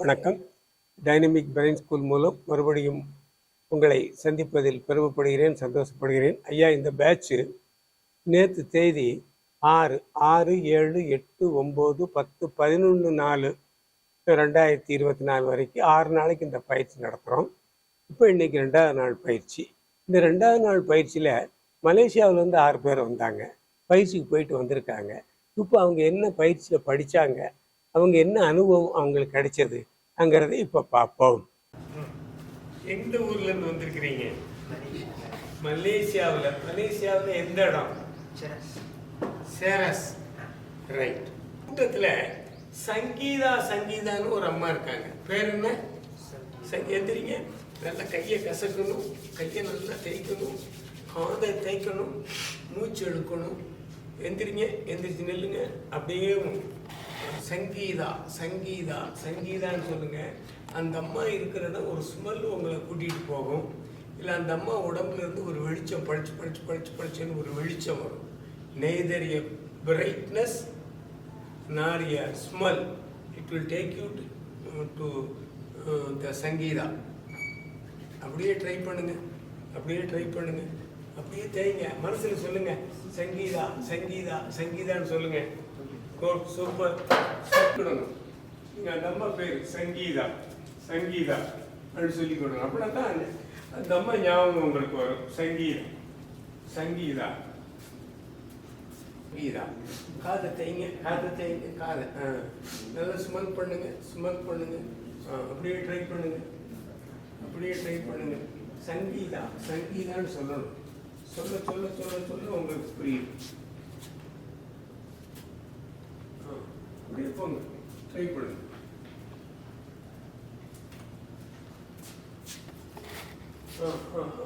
வணக்கம். Dynamic brain school மூலம் மறுபடியும் உங்களை சந்திப்பதில் பெருமைப்படுகிறேன் சந்தோஷப்படுகிறேன். ஐயா இந்த பேட்ச்சு நேற்று தேதி ஆறு ஆறு ஏழு எட்டு ஒம்பது பத்து பதினொன்று நாலு ரெண்டாயிரத்தி இருபத்தி நாலு வரைக்கும் ஆறு நாளைக்கு இந்த பயிற்சி நடத்துகிறோம் இப்போ இன்னைக்கு ரெண்டாவது நாள் பயிற்சி. இந்த ரெண்டாவது நாள் பயிற்சியில் மலேசியாவிலேருந்து ஆறு பேர் வந்தாங்க. பயிற்சிக்கு போயிட்டு வந்திருக்காங்க. இப்போ அவங்க என்ன பயிற்சியில் படித்தாங்க அவங்க என்ன அனுபவம் அவங்களுக்கு கிடைச்சது? அங்கிறத இப்போ பார்ப்போம். எந்த ஊர்ல இருந்து வந்திருக்கிறீங்க? மலேசியாவில். மலேசியாவில் எந்த இடம்? சேரஸ். ரைட் கூட்டத்தில் சங்கீதா சங்கீதான்னு ஒரு அம்மா இருக்காங்க. பேர் என்ன? சங்கி எந்திரிங்க. நல்லா கையை கசக்கணும். கையை நல்லா தேய்க்கணும். காதை தேய்க்கணும். மூச்சு இழுக்கணும். எந்திரிங்க. எந்திரிச்சு நில்லுங்க. அப்படியே சங்கீதா சங்கீதா சங்கீதான்னு சொல்லுங்கள் அந்த அம்மா இருக்கிறத ஒரு ஸ்மெல் உங்களை கூட்டிகிட்டு போகும். இல்லை அந்த அம்மா உடம்புல இருந்து ஒரு வெளிச்சம் பழிச்சு பழிச்சு பழிச்சு பழிச்சுன்னு ஒரு வெளிச்சம் வரும். Neither a brightness nor a smell it will take you to the Sangeetha. அப்படியே ட்ரை பண்ணுங்கள் அப்படியே ட்ரை பண்ணுங்கள் அப்படியே தேய்ங்க. மனசில் சொல்லுங்கள் சங்கீதா சங்கீதா சங்கீதான்னு சொல்லுங்கள் குட் சூப்பர் சொல்லணும் நீங்கள் அந்த அம்மா பேர் சங்கீதா. சங்கீதா அப்படின்னு சொல்லி கொடுங்க. அப்படின்னா தான் அந்த- அம்மா ஞாபகம் உங்களுக்கு வரும். சங்கீதம் சங்கீதா. கீதா காதை தேய்ங்க காதை தேய்ங்க காதை. ஆ. நல்லா ஸ்மெல் பண்ணுங்க ஸ்மெல் பண்ணுங்க. அப்படியே ட்ரை பண்ணுங்க. அப்படியே ட்ரை பண்ணுங்க. சங்கீதா. சங்கீதான்னு சொல்லணும். சொல்ல சொல்ல சொல்ல சொல்ல உங்களுக்கு புரியும் ஆ, அப்படியே போங்க ட்ரை பண்ணுங்க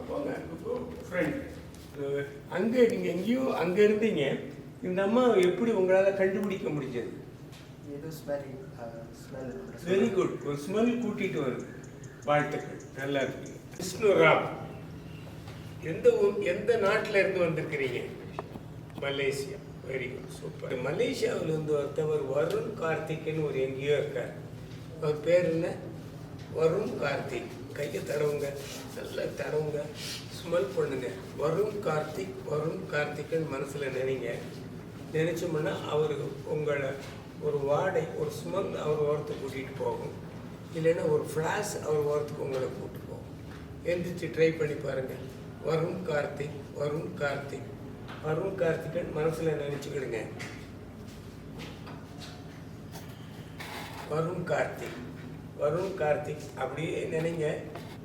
போங்க ஃப்ரெண்ட் அங்கே நீங்கள் எங்கேயோ அங்கே இருந்தீங்க இந்த அம்மா எப்படி உங்களால் கண்டுபிடிக்க முடிஞ்சது இது ஸ்மெல் ஸ்மெல் வெரி குட் ஒரு ஸ்மெல் கூட்டிட்டு வருது வாழ்த்துக்கள் நல்லா இருக்கு விஷ்ணுராம் எந்த ஊர் எந்த நாட்டில் இருந்து வந்திருக்கிறீங்க மலேசியா வெரி குட் சூப்பர் மலேசியாவில் இருந்து ஒருத்தவர் வருண் கார்த்திக்னு ஒரு எங்கேயோ இருக்கார். அவர் பேர் என்ன? வருண் கார்த்திக். கையை தடவுங்க நல்லா தடவுங்க. ஸ்மெல் பண்ணுங்க வருண் கார்த்திக் வருண் கார்த்திக்னு மனசில் நினைங்க. நினச்சோம்னா அவர் உங்களை ஒரு வாடை ஒரு ஸ்மெல் அவர் ஓரத்துக்கு கூட்டிகிட்டு போகும். இல்லைன்னா ஒரு ஃப்ளாஷ் அவர் ஓரத்துக்கு உங்களை கூப்பிட்டு போகும். எந்திரிச்சு ட்ரை பண்ணி பாருங்கள் வருண் கார்த்திக் வருண் கார்த்திக். அருண் கார்த்திகன் மனசில் நினச்சிக்கிடுங்க? வருண் கார்த்திக். வருண் கார்த்திக் அப்படியே நினைங்க.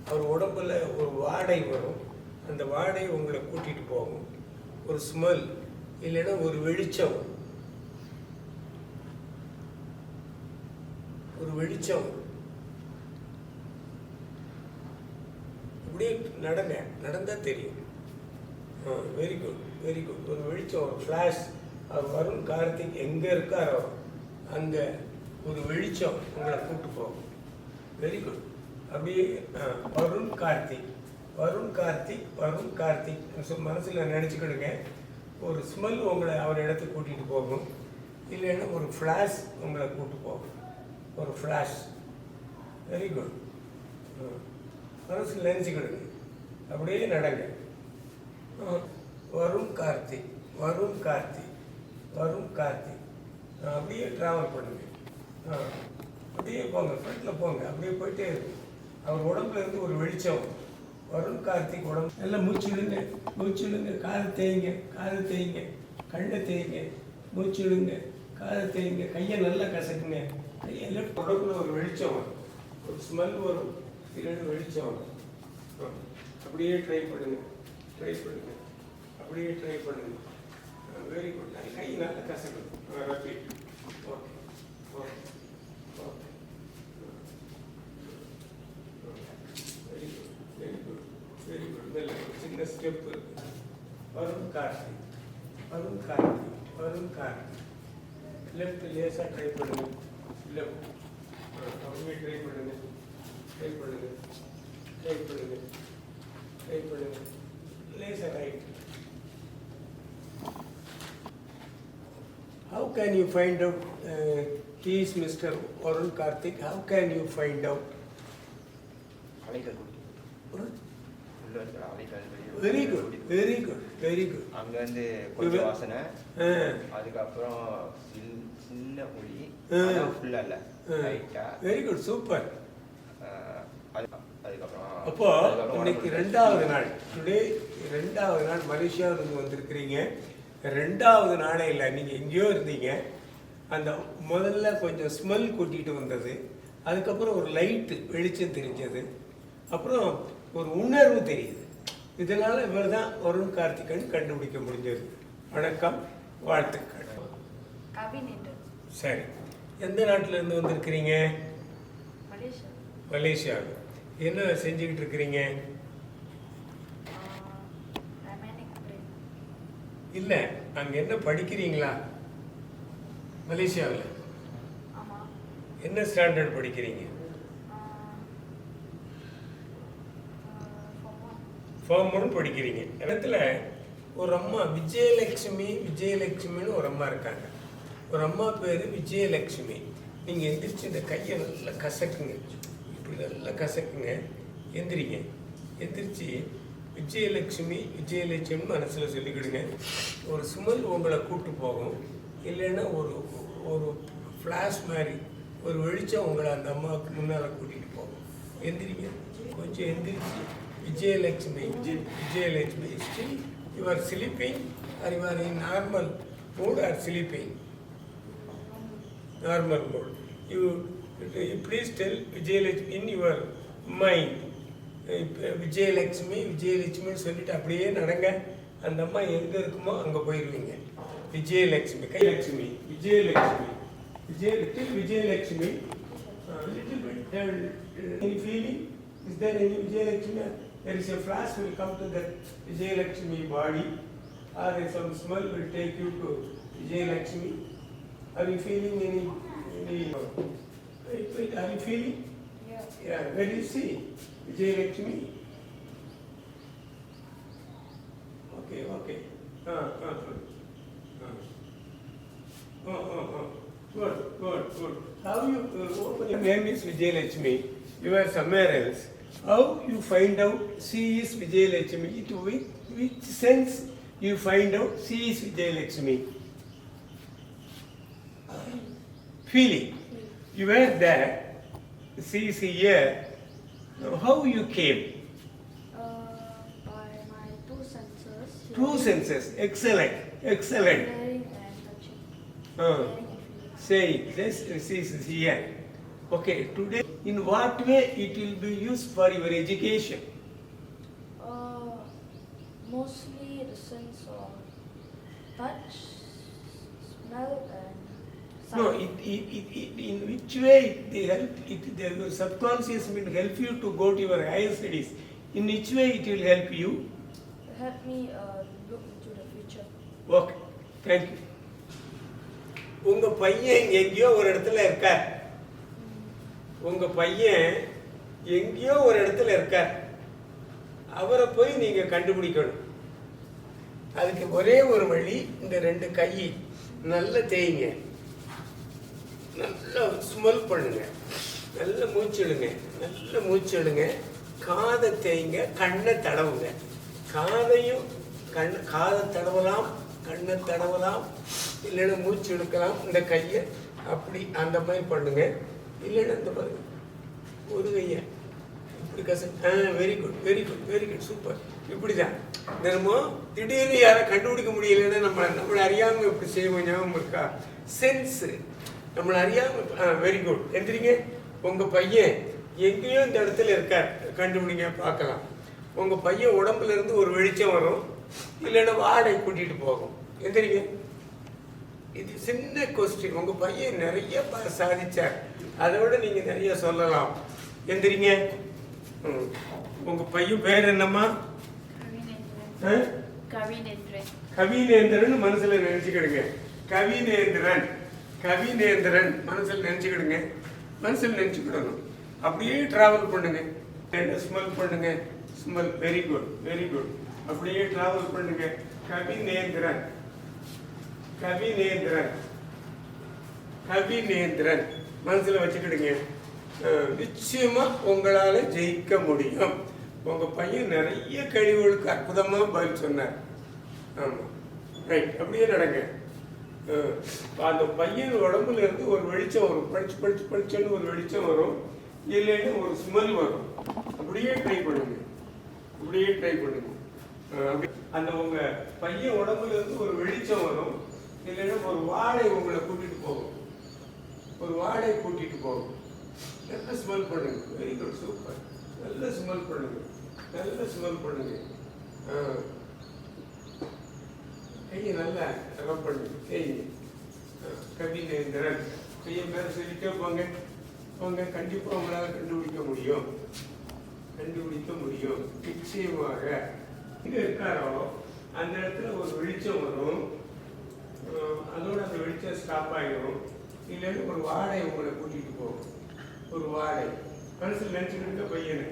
அவர் உடம்புல ஒரு வாடை வரும். அந்த வாடை உங்களை கூட்டிட்டு போகும். ஒரு ஸ்மெல் இல்லைன்னா ஒரு வெளிச்சம். ஒரு வெளிச்சம். அப்படியே நடங்க. நடந்தா தெரியும். வெரி குட் வெரி குட் ஒரு வெளிச்சம் ஒரு ஃப்ளாஷ் அவர் வருண் கார்த்திக் எங்கே இருக்காரோ அங்கே ஒரு வெளிச்சம் உங்களை கூப்பிட்டு போகும். வெரி குட் அப்படியே வருண் கார்த்திக். வருண் கார்த்திக் வருண் கார்த்திக். மனசில் நினச்சிக்கிடுங்க. ஒரு ஸ்மெல் உங்களை அவர் இடத்துக்கு கூட்டிகிட்டு போகும். இல்லைன்னா ஒரு ஃப்ளாஷ் உங்களை கூப்பிட்டு போகும். ஒரு ஃப்ளாஷ் வெரி குட் மனசில் நினச்சிக்கிடுங்க. அப்படியே நடங்க. வரும் கார்த்தி கார்த்திக் கார்த்தி வரும் கார்த்தி. கார்த்திக் அப்படியே ட்ராவல் பண்ணுங்க அப்படியே போங்க ஃப்ரண்ட்டில் போங்க அப்படியே போயிட்டே இருக்கு அவர் உடம்புல இருந்து ஒரு வெளிச்சம் வரும். வருண் கார்த்திக் உடம்பு. நல்லா மூச்சு இழுங்க காதை தேய்ங்க காதை தேய்ங்க கண்ணை தேய்ங்க மூச்சு காதை தேய்ங்க கையை நல்லா கசக்குங்க. கையை லெஃப்ட் உடம்புல ஒரு வெளிச்சம் வரும். ஒரு ஸ்மெல் வரும் இரண்டு வெளிச்சம் வரும். அப்படியே ட்ரை பண்ணுங்க ட்ரை பண்ணுங்க. அப்படியே ட்ரை பண்ணுங்க. வெரி குட் கை நல்ல கசக்கணும் ரப்பீட் okay okay okay very good very good very good நல்ல சின்ன ஸ்டெப் இருக்கு. வருண் கார்த்திக் வருண் கார்த்திக் வருண் கார்த்திக் லெஃப்ட் லேசாக ட்ரை பண்ணுங்க. லெஃப்ட் அப்படியே ட்ரை பண்ணுங்க. ட்ரை பண்ணுங்க. ட்ரை பண்ணுங்க. ட்ரை பண்ணுங்க. லேசாக right How can you find out uh, is Mr. Varun Karthik. How can you find out? அலைகள் குட்டி உள்ள இருக்கிற அலைகள் வெளிய- Very good, குட்டி. very good, very good. அங்க இருந்து கொஞ்சம் வாசனை அதுக்கப்புறம் சில்- சின்ன ஒளி ஆ. ஃபுல்லா இல்ல ah, லைட்டா very good, super. அது அதுக்கப்புறம் அப்போ அதுக்கப்புறம் இன்னைக்கு உடம்பு ரெண்டாவது நாள் டுடே ரெண்டாவது நாள் மலேசியாவிலிருந்து வந்திருக்கிறீங்க ரெண்டாவது நாளே இல்லை. நீங்கள் எங்கேயோ இருந்தீங்க. அந்த முதல்ல கொஞ்சம் ஸ்மெல் கூட்டிகிட்டு வந்தது. அதுக்கப்புறம் ஒரு லைட்டு வெளிச்சம் தெரிஞ்சது. அப்புறம் ஒரு உணர்வு தெரியுது. இதனால இவர் தான் வருண் கார்த்திகன் கண்டுபிடிக்க முடிஞ்சது. வணக்கம். வாழ்த்துக்கள். சரி. எந்த நாட்டுல இருந்து வந்திருக்கிறீங்க? மலேசியா. என்ன செஞ்சுக்கிட்டு இருக்கிறீங்க? இல்லை அங்கே என்ன படிக்கிறீங்களா? மலேசியாவில். என்ன ஸ்டாண்டர்ட் படிக்கிறீங்க? ஃபார்ம் ஒன் படிக்கிறீங்க. இடத்துல ஒரு அம்மா விஜயலட்சுமி விஜயலட்சுமின்னு ஒரு அம்மா இருக்காங்க. ஒரு அம்மா பேர் விஜயலட்சுமி. நீங்கள் எந்திரிச்சு இந்த கையை நல்லா கசக்குங்க. இப்படி நல்லா கசக்குங்க. எந்திரிங்க. எந்திரிச்சு விஜயலட்சுமி விஜயலட்சுமி மனசில் சொல்லிக்கிடுங்க. ஒரு சுமல் உங்களை கூட்டு போகும். இல்லைன்னா ஒரு ஒரு ஃப்ளாஷ் மாதிரி ஒரு வெளிச்சம் உங்களை அந்த அம்மாவுக்கு முன்னால் கூட்டிகிட்டு போகும். எந்திரிங்க. கொஞ்சம் எந்திரிச்சு Vijayalakshmi Vijay Vijayalakshmi still you are sleeping or you are in normal mood or sleeping normal mood you please tell Vijayalakshmi in your mind. இப்ப விஜயலட்சுமி விஜயலட்சுமின்னு சொல்லிட்டு அப்படியே நடங்க அந்த அம்மா எங்க இருக்குமோ அங்க போயிருவீங்க Vijayalakshmi கைலட்சுமி Vijayalakshmi Vijayalakshmi Vijayalakshmi little bit any feeling is there any vijayalakshmi there is a flash will come to that vijayalakshmi body or some smell will take you to vijayalakshmi are you feeling any any wait, wait, are you feeling yeah where do you see vijayalakshmi okay okay uh, uh, uh. Oh, oh, oh. Good, good, good. How you, uh, open your name is Vijayalakshmi, you are somewhere else. How you find out she is Vijayalakshmi? To which, which sense you find out she is Vijayalakshmi? Feeling. You were there, she is here. How you came? by my two senses Two senses. Excellent, excellent. hearing and touching Uh. hearing Say, this is here. Okay, today, in what way it will be used for your education? uh, mostly the sense of touch smell and sound No, it, it, it, it, in which way it they help, it, the, subconscious will help you to go to your higher studies. In which way it will help you? help me uh, look into the future Okay, thank you. உங்க பையன் எங்கேயோ ஒரு இடத்துல இருக்கார் உங்க பையன் எங்கேயோ ஒரு இடத்துல இருக்கார் அவரை போய் நீங்க கண்டுபிடிக்கணும் அதுக்கு ஒரே ஒரு வழி இந்த ரெண்டு கை நல்ல தேய்ங்க நல்லா ஸ்மெல் பண்ணுங்க. நல்ல மூச்சிடுங்க நல்ல மூச்சிடுங்க காதை தேய்ங்க கண்ணை தடவுங்க. காதையும் கண் காதை தடவலாம் கண்ணை தடவலாம். இல்லைன்னா மூச்சு எடுக்கலாம் இந்த கையை அப்படி அந்த மாதிரி பண்ணுங்க. இல்லைன்னா இந்த மாதிரி ஒரு கையை இப்படி கசன் ஆ very good very good very good super இப்படி தான் தினமும் திடீர்னு யாரை கண்டுபிடிக்க முடியலன்னா நம்ம நம்மளை அறியாமல் இப்படி செய்வோம். ஞாபகம் இருக்கா? சென்ஸு நம்மளை அறியாமல் ஆ வெரி குட் எந்திரிங்க. உங்கள் பையன் எங்கேயோ இந்த இடத்துல இருக்கார். கண்டுபிடிங்க பார்க்கலாம். உங்கள் பையன் உடம்புல இருந்து ஒரு வெளிச்சம் வரும். இல்லைன்னா வாடகை கூட்டிகிட்டு போகும். எந்திரிங்க. இது சின்ன கொஸ்டின் உங்க பையன் நிறைய சாதிச்சார். அதை விட நீங்க நிறைய சொல்லலாம். எந்திரிங்க. ம். உங்க பையன் பேர் என்னம்மா? கவிநேந்திரன். மனசுல நினைச்சுக்கிடுங்க. கவிநேந்திரன். கவிநேந்திரன் மனசில் நினைச்சுக்கிடுங்க. மனசில் நினைச்சுக்கிடணும். அப்படியே டிராவல் பண்ணுங்க. ஸ்மெல் பண்ணுங்க? Smell very good very good அப்படியே டிராவல் பண்ணுங்க. கவிநேந்திரன். கவிநேந்திரன். கவிநேந்திரன். மனசில் வச்சுக்கிடுங்க. நிச்சயமாக நிச்சயமா உங்களால ஜெயிக்க முடியும். உங்க பையன் நிறைய கழிவுகளுக்கு அற்புதமா பதில் சொன்னார். ஆமா. ரைட் அப்படியே நடங்க. அந்த பையன் உடம்புல இருந்து ஒரு வெளிச்சம் வரும். படிச்சு படிச்சு படிச்சோன்னு ஒரு வெளிச்சம் வரும். இல்லைன்னு ஒரு ஸ்மெல் வரும். அப்படியே ட்ரை பண்ணுங்க. அப்படியே ட்ரை பண்ணுங்க. அந்த உங்க பையன் உடம்புல இருந்து ஒரு வெளிச்சம் வரும். இல்லைன்னா ஒரு வாடை உங்களை கூட்டிட்டு போகும். ஒரு வாடை கூட்டிட்டு போகும். நல்ல ஸ்மெல் பண்ணுங்க. வெரி குட் சூப்பர் நல்ல ஸ்மெல் பண்ணுங்க. நல்ல ஸ்மெல் பண்ணுங்க. ஆ. கையை நல்லா ரப் பண்ணுங்க கை கவிநேந்திரன் கையை மேலே சொல்லிட்டே போங்க. போங்க. கண்டிப்பாக உங்களால் கண்டுபிடிக்க முடியும். கண்டுபிடிக்க முடியும். நிச்சயமாக இங்கே இருக்காரோ? அந்த இடத்துல ஒரு வெளிச்சம் வரும். அதோட அந்த வெளிச்சம் ஸ்டாப் ஆகிடும் இல்லைன்னு ஒரு வாடை உங்களை கூட்டிகிட்டு போகும். ஒரு வாடை மனசில் நினச்சிட்டு இருந்த பையனை.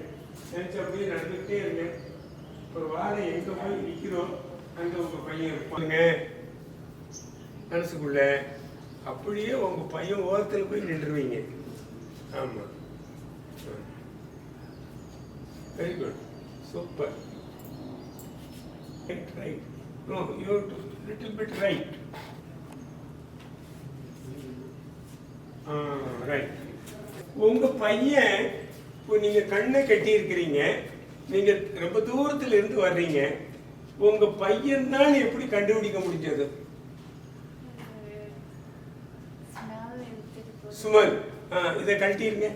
நினச்ச அப்படியே நடந்துக்கிட்டே இருங்க. ஒரு வாடை எங்கே போய் நிற்கிறோம் அங்கே உங்கள் பையன் இருப்பாங்க. மனசுக்குள்ள அப்படியே உங்கள் பையன் ஓரத்தில் போய் நின்றுவீங்க. ஆமாம் very good super right right no you do little bit right right உங்கள் பையன் இப்போ நீங்கள் கண்ணை கட்டியிருக்கிறீங்க. நீங்கள் ரொம்ப தூரத்தில் இருந்து வர்றீங்க. உங்க பையன் தான் எப்படி கண்டுபிடிக்க முடிஞ்சது? ஆ, இதை கழட்டிருங்க.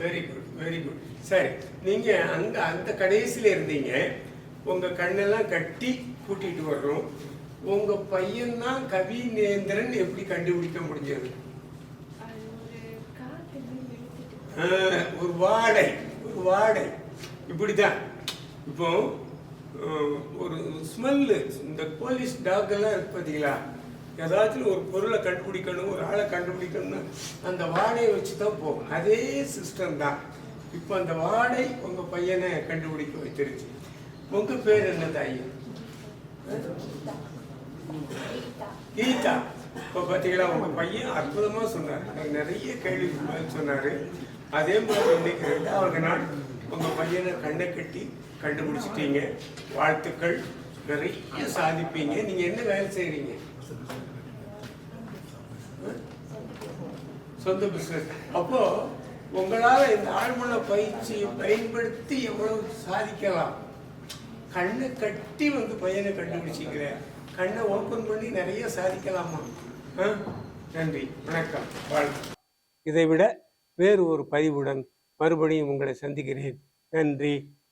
வெரி குட் வெரி குட் சரி நீங்க அங்க அந்த கடைசியில இருந்தீங்க. உங்க கண்ணெல்லாம் கட்டி கூட்டிட்டு வர்றோம். உங்க பையன் தான் கவிநேந்திரன் எப்படி கண்டுபிடிக்க முடிஞ்சது? ஒரு வாடை ஒரு வாடை. இப்படிதான் இப்போ ஒரு ஸ்மெல்லு இந்த போலீஸ் டாக் எல்லாம் இருக்கு பார்த்தீங்களா ஏதாச்சும் ஒரு பொருளை கண்டுபிடிக்கணும் ஒரு ஆளை கண்டுபிடிக்கணும்னா அந்த வாடையை வச்சு தான் போகும். அதே சிஸ்டம் தான். இப்போ அந்த வாடை உங்கள் பையனை கண்டுபிடிக்க வச்சிருச்சு உங்கள் பேர் என்ன தாயி? கீதா. இப்போ பார்த்தீங்களா உங்கள் பையன் அற்புதமாக சொன்னார். எனக்கு நிறைய கேள்வி சொன்னார். அதே மாதிரி இன்னைக்கு ரெண்டாவது நாள் உங்கள் பையனை கண்ணை கட்டி கண்டுபிடிச்சிட்டீங்க. வாழ்த்துக்கள். நிறைய சாதிப்பீங்க. நீங்க என்ன வேலை செய்யறீங்க சொந்த பிசினஸ் அப்போ உங்களால இந்த ஆழ்மன பயிற்சியை பயன்படுத்தி எவ்வளவு சாதிக்கலாம்? கண்ணை கட்டி வந்து பையனை கண்டுபிடிச்சிக்கிற கண்ணை ஓப்பன் பண்ணி நிறைய சாதிக்கலாமா? ஆ? நன்றி. வணக்கம். வாழ்த்து இதை விட வேறு ஒரு பதிவுடன் மறுபடியும் உங்களை சந்திக்கிறேன். நன்றி.